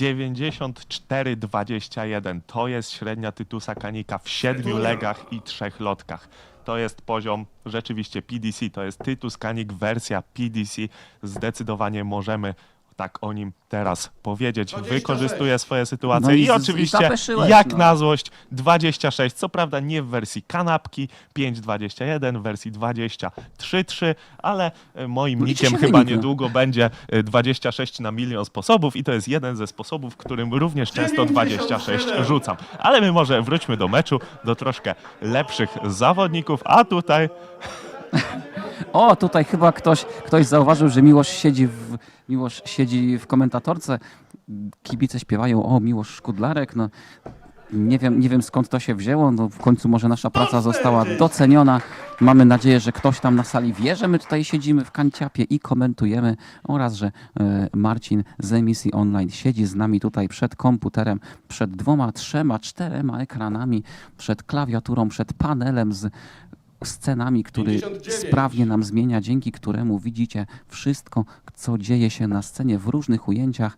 94,21. To jest średnia Tytusa Kanika w siedmiu legach i trzech lotkach. To jest poziom rzeczywiście PDC, to jest Tytus Kanik wersja PDC. Zdecydowanie możemy tak o nim teraz powiedzieć. 26. Wykorzystuje swoje sytuacje No i i, i oczywiście zapeszyłeś, jak no. na złość 26, co prawda nie w wersji kanapki 5.21, w wersji 23.3, ale e, moim No nikiem się chyba wynik, no. niedługo będzie e, 26 na milion sposobów i to jest jeden ze sposobów, którym również często 26 97. rzucam. Ale my może wróćmy do meczu, do troszkę lepszych zawodników, a tutaj O, tutaj chyba ktoś, ktoś zauważył, że Miłosz siedzi w, Miłosz siedzi w komentatorce. Kibice śpiewają, o, Miłosz Szkudlarek, no. Nie wiem, nie wiem skąd to się wzięło, no w końcu może nasza praca została doceniona. Mamy nadzieję, że ktoś tam na sali wie, że my tutaj siedzimy w kanciapie i komentujemy oraz, że e, Marcin z emisji online siedzi z nami tutaj przed komputerem, przed dwoma, trzema, czterema ekranami, przed klawiaturą, przed panelem z scenami, który 59. sprawnie nam zmienia, dzięki któremu widzicie wszystko, co dzieje się na scenie w różnych ujęciach.